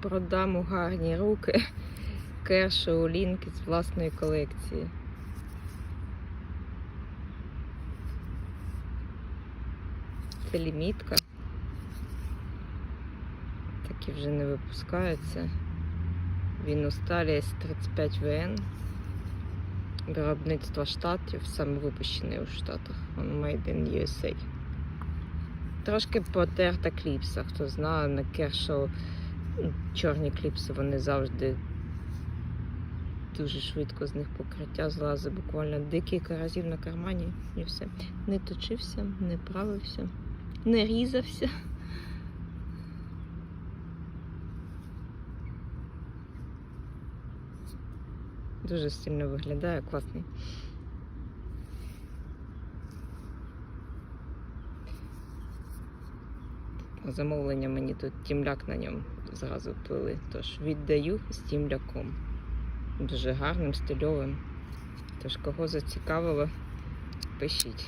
продам у гарні руки Кершоу Лінк з власної колекції. Це лімітка. Такі вже не випускаються. Він у сталі С35 ВН. Виробництво штатів, саме випущений у Штатах. Он Made in USA. Трошки потерта кліпса. Хто знає, на Кершоу ну, чорні кліпси, вони завжди дуже швидко з них покриття злазить, буквально декілька разів на кармані і все. Не точився, не правився, не різався. Дуже сильно виглядає, класний. Замовлення мені тут тімляк на ньому зразу плили. Тож віддаю з тімляком. Дуже гарним, стильовим. Тож кого зацікавило, пишіть.